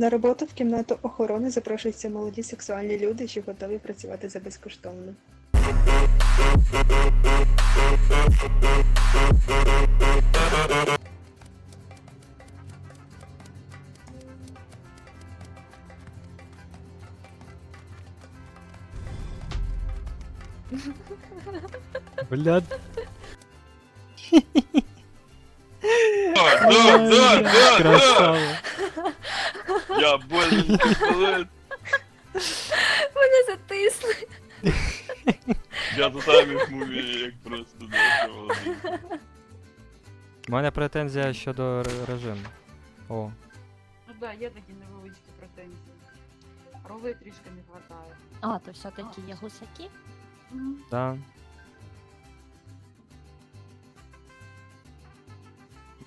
На роботу в кімнату охорони запрошуються молоді сексуальні люди, що готові працювати за безкоштовно. Блядь. Да, да, да, да. Я не сказать. Мене затисли. Я тут самі мумії, як просто молодий. У мене претензія щодо ре- режиму. О, Ну да, є такі невеличкі претензії. Рови трішки не хватає. А, то все-таки є гусаки? да.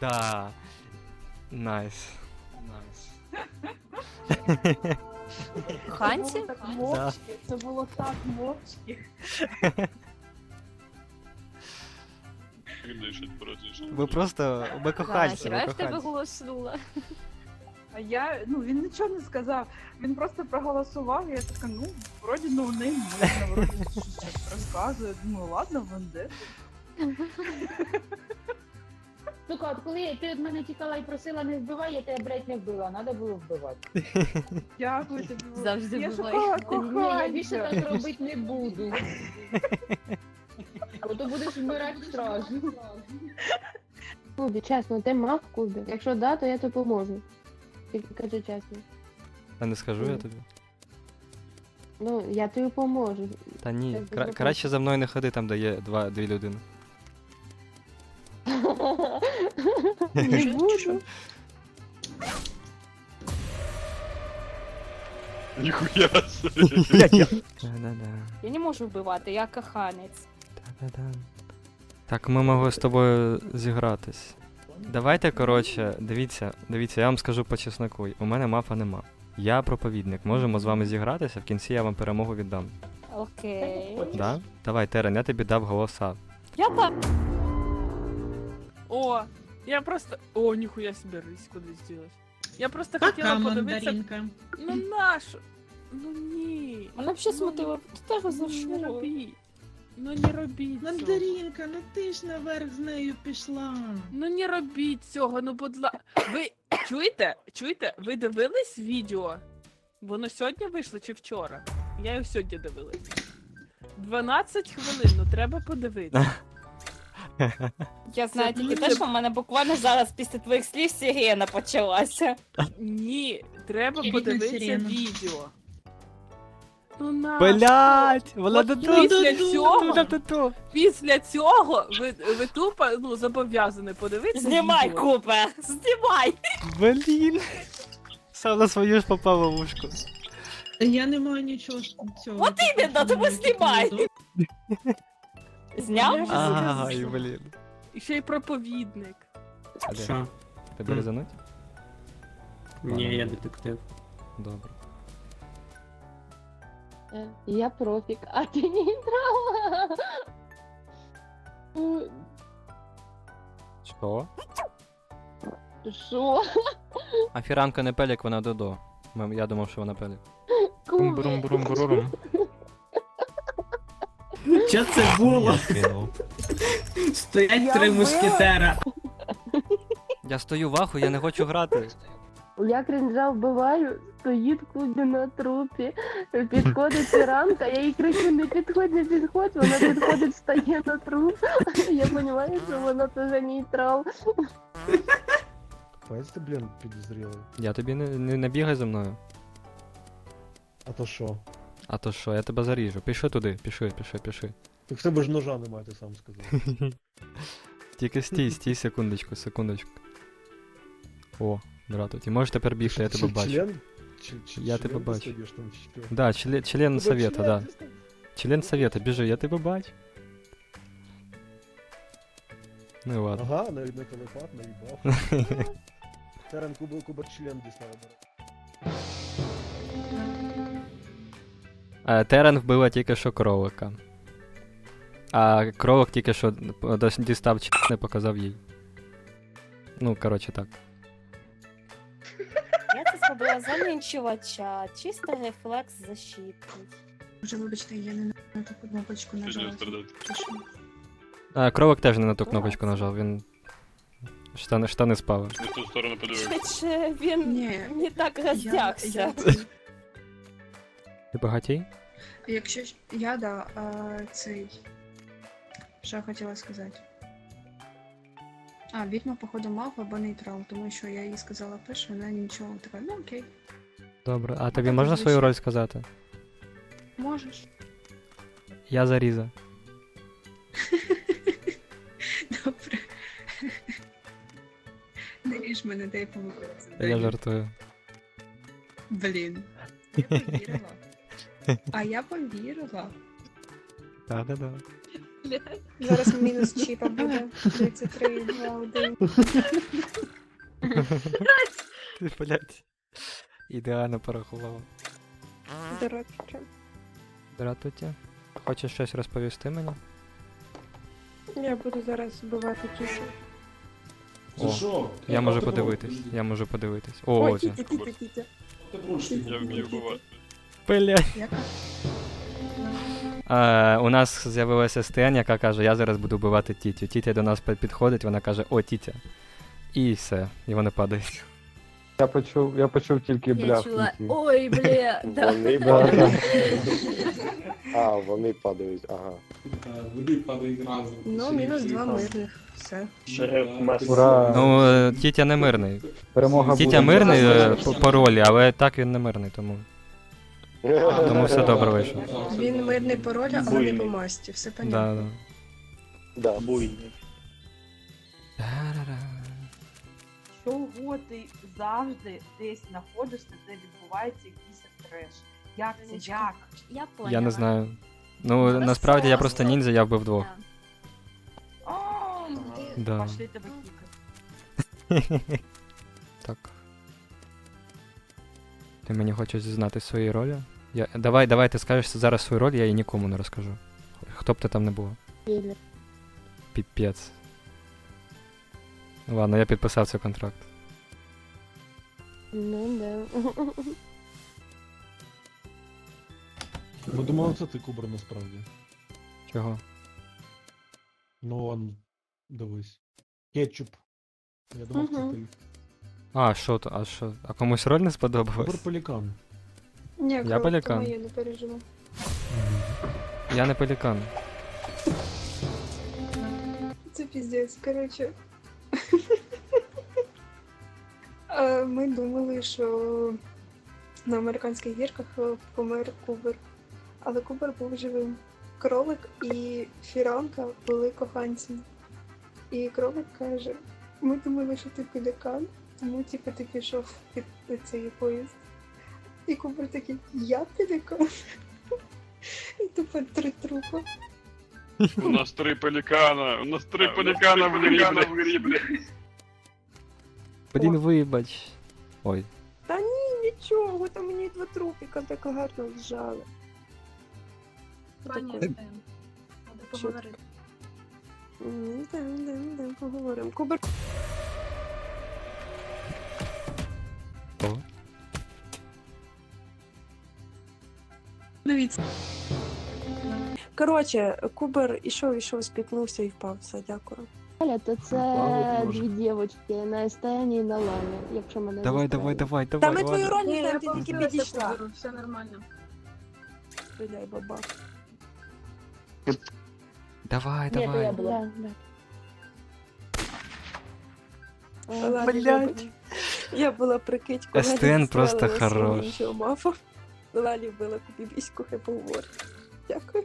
Да. Найс. Найс. Ханці? Так мовчки, це було так мовчки. Ви просто ви коханці, я в тебе голоснула? А я, ну він нічого не сказав. Він просто проголосував, і я така, ну, вроді ну не можна, вроді щось розказує. Думаю, ладно, венде. Сука, от коли ти від мене тікала і просила не вбивай, я тебе, блядь, не вбила, треба було вбивати. Дякую тобі. Завжди я буває. шукала Ні, я більше так робити не буду. Бо то будеш вмирати страшно. Кубі, чесно, ти мав Кубі? Якщо да, то я тобі поможу. Тільки кажу чесно. Та не скажу я тобі. Ну, я тобі поможу. Та ні. Кра- краще за мною не ходи там, де є два, дві людини. Не буду. Ніхуя собі. Да-да-да. Я не можу вбивати, я коханець. Та-да-да. Так ми могли з тобою зігратись. Давайте, коротше, дивіться, дивіться, я вам скажу по чесноку. У мене мафа нема. Я проповідник, можемо з вами зігратися, в кінці я вам перемогу віддам. Окей. Да? Давай, Терен, я тобі дав голоса. Я так. О, я просто... О, ніхуя себе рысь куди зділась. Я просто Пока, хотіла подивитися... мандаринка. Ну нашу. Ну ні. Вона взагалі Ну, смутила. Ти тебе за Ну, не що? робіть. Ну не робіть цього. Мандаринка, ну ти ж наверх з нею пішла. Ну не робіть цього, ну будь ласка. Ви чуєте? Чуєте? Ви дивились відео? Воно сьогодні вийшло чи вчора? Я його сьогодні дивилась. 12 хвилин, ну треба подивитися. Я знаю тільки те, що в мене буквально зараз після твоїх слів сирена почалася. Ні, треба подивитися відео. Ну на Блять! Вона От до після цього, того! після цього ви, ви тупо ну, зобов'язані подивитися. Знімай, відео. Купе! Знімай! Блін! Сам на свою ж попав в ушку. Я не маю нічого з цього. От іменно, тому знімай. Зняв? Ай, блін. І ще й проповідник. Що? Тебе резануть? Ні, я детектив. Добре. Е, Я профік, а ти нейтрал. Ну, Що? Що? А фіранка не пелік, вона додо. Ми- Я думав, що вона пелік. Кубі? Брум-брум-брум-брум. Що це було? Стоять три мушкетера. Я стою в аху, я не хочу грати. Я кринжа вбиваю, стоїть Кубі на трупі, підходить ранка, я їй кричу, не підходь, не підходь, вона підходить, стає на труп. Я розумію, що вона теж нейтрал. Бачиш ти, блін, підозрілий. Я тобі не, не, не бігай за мною. А то що? А то що, я тебе заріжу. Пішли туди, пішли, пішли, пішли. Так в тебе ж ножа немає, ти сам сказав. Тільки стій, стій, секундочку, секундочку. О, брату, ти можеш тепер бігти, я тебе бачу. Я тебе бачу. Да, член, член совета, да. Член совета, біжи, я тебе бачу. Ну і ладно. Ага, навіть не телепат, наїбав. Терен кубок член дістав. Терен вбила тільки що кролика. А кролик тільки що дістав ч... не показав їй. Ну, коротше так. Я це зробила замінчувача, чисто рефлекс защитний. Вже вибачте, я не на таку кнопочку нажала. А, кровик теж не на ту кнопочку нажав, він. Штани, штани спали. Не в ту сторону подивився. Швидше він Ні. не так Я, роздягся. я, Ти багатій? якщо я да, а, цей. Що я хотіла сказати? А, відьма, походу, мав або нейтрал, тому що я їй сказала пиш, вона нічого така, ну окей, Добре. А тобі можна звично. свою роль сказати? можеш. Я заріза. Добре. Не ріж мене, дай помогти. Я жартую. Блін. Я повірила. А я повірила. Так-да-да. Зараз мінус чіпа буде. 33, 2, 1. Ти, блядь. Ідеально порахував. Дорожче. Дратуті. Хочеш щось розповісти мені? Я буду зараз вбивати кісу. О, я можу подивитись. Я можу подивитись. О, ось. тітя, тітя, тітя. Я вмію бувати. Е, у нас з'явилася Стен, яка каже, я зараз буду вбивати Тітю. Тітя до нас підходить, вона каже, о, Тітя. І все, і вони падають. Я почув, я почув тільки Я чула, ой, бля, да. Вони падають. А, вони падають, ага. Вони падають разом. Ну, мінус два мирних. Все. Ура! Ну, е, Тітя не мирний. Перемога Тітя мирний е, по, по ролі, але так він не мирний, тому. Тому все добре вийшло. Він мирний по ролі, але не по масті. Все понятно. Да, да. Да, буйний. Та-ра-ра. Чого ти завжди десь знаходишся, де відбувається якийсь треш? Як це? Як? Я поняла. Я не знаю. Ну, насправді я просто ніндзя, я вбив двох. О, Да. Пошли тебе кікати. Так. Ти мені хочеш знати свої ролі? Я... Давай, давай, ти скажеш зараз свою роль, я її нікому не розкажу. Хто б ти там не був. Кілер. Піпець. Ладно, я підписав цей контракт. Ну да. Ми думали, це ти Кубер насправді. Чого? Ну, он, дивись. Кетчуп. Я думав, це ти. А, що то? А що? А комусь роль не сподобалась? Кубер Пелікан. Ні, Я пелікан. то не переживай. Я не пелікан. Це піздець, коротше. Е, Ми думали, що на американських гірках е, помер Кубер. Але Кубер був живим. Кролик і фіранка були коханцями. І кролик каже: ми думали, що ти пелікан, тому типу ти пішов під цей поїзд. І Кубер такий, я пелікан. І тупо три трупи. У нас три пелікана, у нас три пелікана в грі, блядь. Блін, вибач. Ой. Та ні, нічого, там мені два трупіка так гарно вжали. Пані треба поговорити. М, Да, да, да, поговоримо. Кубер. О. Дивіться. Коротше, Кубер ішов, ішов, спіткнувся і впав. Все, дякую. Аля, то це Слава Боже. дві дівочки на Естені і на Ламі, якщо мене Давай, не давай, справить. давай, Та давай. ми твою ладно. роль не знаємо, ти тільки помстилася підійшла. Куберу, Все нормально. Стріляй, баба. Давай, Ні, то я давай. була. Да, да. Ладно, блядь. Я була прикидько. Естен просто хорош. Мафа. Лалі вбила кубібіську, хай поговорить. Дякую.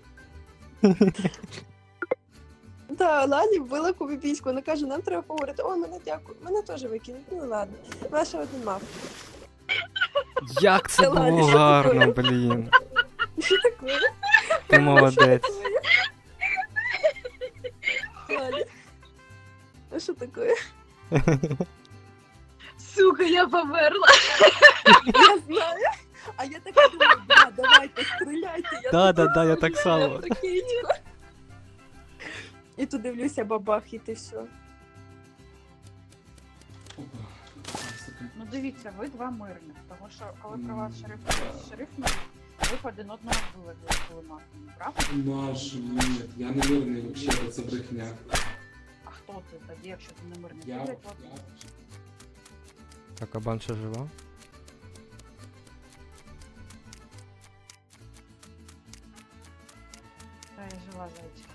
Так, Лалі вбила кубібіську. Вона каже, нам треба поговорити. О, мене дякую. Мене теж викинуть. Ну ладно. Ваша один мав. Як це Ладно, було що гарно, таке? блін. Що таке? Ти молодець. Лалі. А що таке? Сука, я померла. Я знаю. А я така думаю, да, давайте, стріляйте. Я Да, да, да, я так само. І тут дивлюся, бабах, і ти все. Ну дивіться, ви два мирних, тому що коли про вас шериф шериф навів, ви б один одного вбили, коли були матами, правда? Аж ні, я не мирний, взагалі, це брехня. А хто ти тоді, якщо ти не мирний? Я, Ти, блядь, я Так, а банша жива? Та я жила зайчик.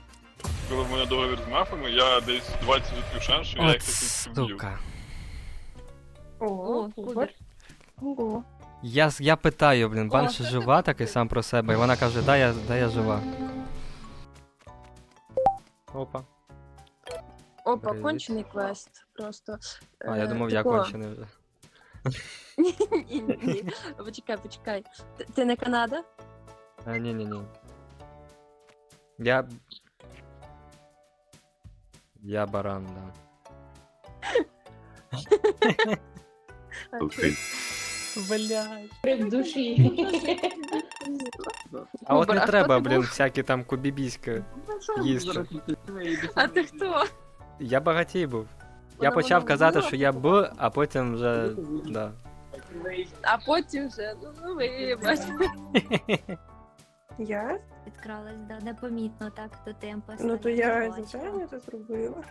Коли в мене договір з мафами, я десь 20% шанс, що я От їх таки вб'ю. сука. О. Ого. Я, с- я питаю, блін, банша жива такий сам про себе, і вона каже, да, я, да, я жива. Опа. Опа, Привіт. кончений квест. Просто. А, я Е, думав, я кончений вже. Ні, ні, ні. Почекай, почекай. Ти, ти не Канада? А, ні, ні, ні. Я. Я баран, да. Окей. Блядь. Крик душі. А от не треба, блін, всякі там кубібіськи їсти. А ти хто? Я багатій був. Я почав казати, що я Б, а потім вже. Да. А потім вже, ну, ну вибач. Я? Підкралась, да, непомітно так до темпа. Ну то я звичайно це зробила.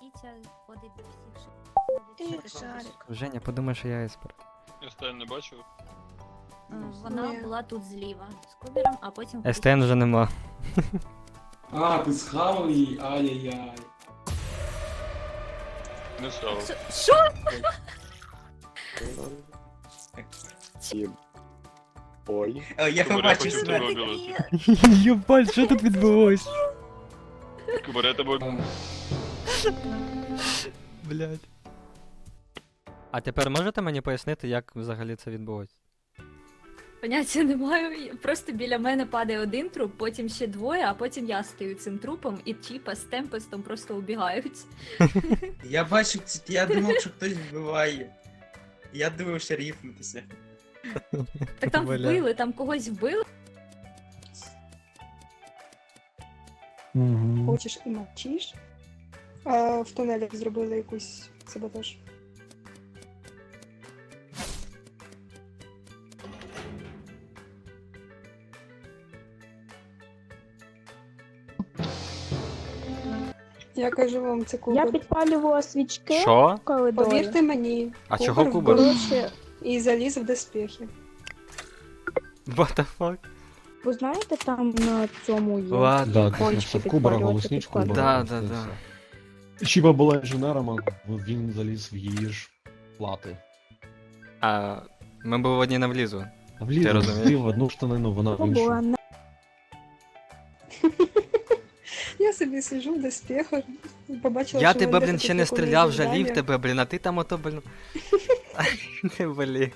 Тітя ходить до всіх Шарик. Женя, подумай, що я еспер. Я не бачив. Вона Ні. була тут зліва з кубером, а потім СТН вже нема. А, ти схавав її? Ай-яй-яй. Не став. Що? Ой. Я Кубер, побачив хотів себе. обілити. Єбать, що тут відбулось? Кубер, тебе А, Блять. А тепер можете мені пояснити, як взагалі це відбулось? Поняття не маю. Просто біля мене падає один труп, потім ще двоє, а потім я стою цим трупом, і Чіпа з Темпестом просто убігають. Я бачив, ці- я думав, що хтось вбиває. Я думав, що ріфнутися. Так там Бля. вбили, там когось вбили. Хочеш і мовчиш. А в тунелях зробили якусь саботаж. Я кажу вам, це Я кубер. підпалювала свічки Що? в коридорі. Повірте мені, А чого кубер? І заліз в доспіхи. What the fuck? ви знаєте, там на цьому є Ладно. Да, кончики це в Кубера підпалювати, голосничку підкладати. Да, да, да. Чіба була інженером, а він заліз в її ж плати. А ми були в одній на влізу. А вліз Ти розумієш? в одну штанину, вона в була іншу. не собі сижу в доспіхах, побачила, Я що тебе, блін, ще не стріляв, жалів тебе, блін, а ти там ото, блін. Не блін.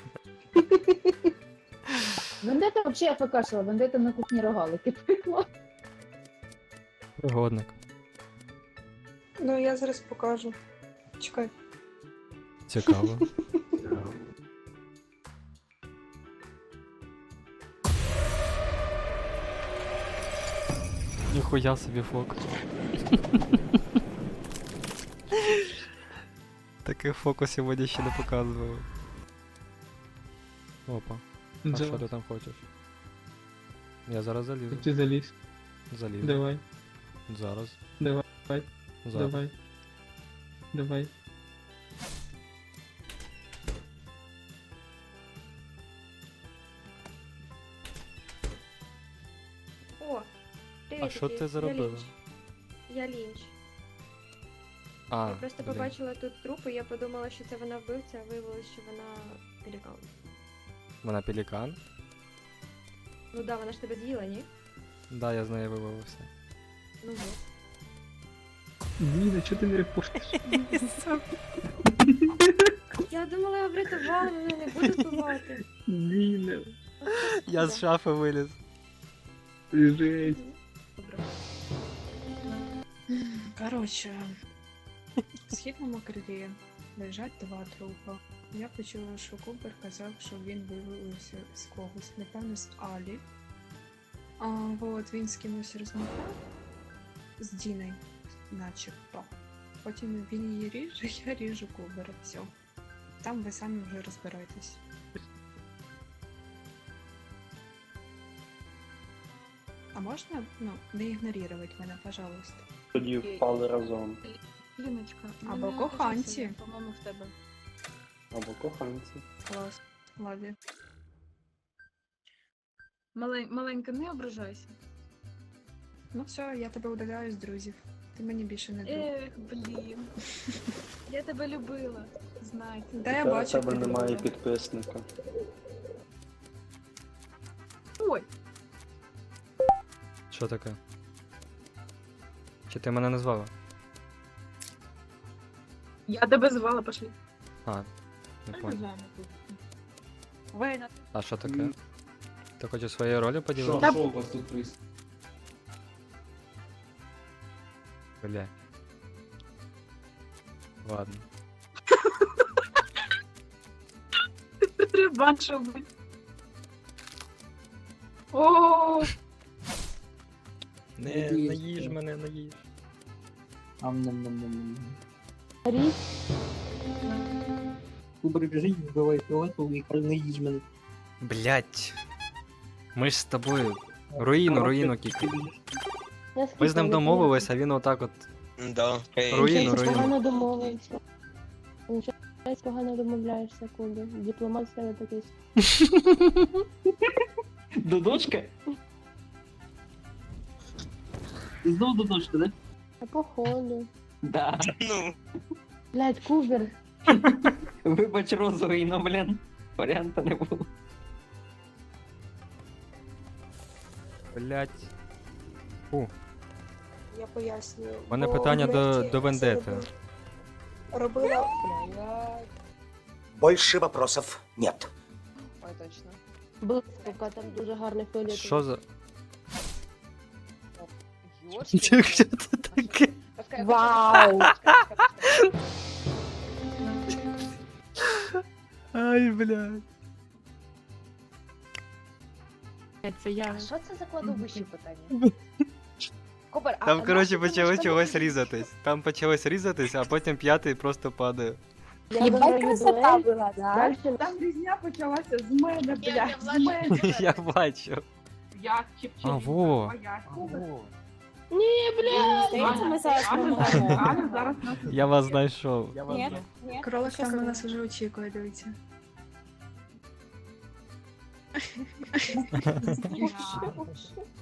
Вендета взагалі АФКшила, вендета на кухні рогалики пекла. Пригодник. Ну, я зараз покажу. Чекай. Цікаво. Ніхуя собі фокус. Таких фокусів воді ще не показували. Опа. А що ти там хочеш? Я зараз залізу. Ти заліз. Залізу. Давай, Зараз. Давай. Зараз. давай. Давай. О, А що ти зробила? Я лінч. А, Я просто блін. побачила тут трупи, я подумала, що це вона вбивця, а виявилося, що вона пелікан. Вона пелікан? Ну да, вона ж тебе з'їла, ні? Да, я з нею вивалився. Ну вот. Ніна, чого ти не репортиш? Я думала, я врятувала, мене не буде вбивати. Ніна, Я з шафи виліз. жесть. Добре. Коротше, в східному крилі лежать два трупи. Я почула, що Кубер казав, що він виявився з когось, напевно, з Алі. А от він з кимось розмовляв з Діною. начебто. Потім він її ріже, я ріжу кубера. Все. Там ви самі вже розбирайтесь. А можна ну, не ігнорувати мене, пожалуйста. Тоді впали разом. Ліночка. Або коханці. По-моєму, в тебе. Або коханці. Клас. Ладі. Малень... Маленька, не ображайся. Ну все, я тебе удаляю з друзів. Ти мені більше не друг. Ех, блін. Я тебе любила. Знайте. Та я бачу, тебе ти немає підписника. Ой, Що таке? Чи ти мене назвала? я тебе звала, пошли. А, не понял. А що таке? Ти хочеш своєю ролі Що, поділитися? що у вас тут происходит? Бля. Ладно. Реванш робить. О, Не, наїж мене, наїж. Річ, Кубер біжить, вбиває фіолетову і каже, не їж мене. Блять. Ми ж з тобою. Руїну, руїну кікай. я Ми з ним домовились, а він отак от. Да, я- Руїну, Ти руїну. погано домовився. Щось погано домовляєшся, Кубі. Дипломат з тебе такий. Додошка? Знов додошка, да? А походу. Да. Ну. Блядь, Кубер. Вибач розовий, но, блін, варіанта не було. Блять. Фу. Я пояснюю. У мене питання до, до це Вендети. робила- Робила. Больше вопросов нет. Ой, точно. Блискавка, там дуже гарний фіолетовий. Що за. Ёшки. Що це таке? Вау! Ай, блядь. це я. А що це за кладовище питання? Кубер, а Там, коротше, можеш чогось там- різатись. Там почалось різатись, а потім п'ятий просто падає. Я виграю дуель. була, Дальше Там різня почалася з мене, блядь, з мене. Я бачу. Я А, во. Ні! Здається, ми зараз програємо. зараз Я вас знайшов. Ні, ні. Кролик Що там на нас уже очікує, дивіться.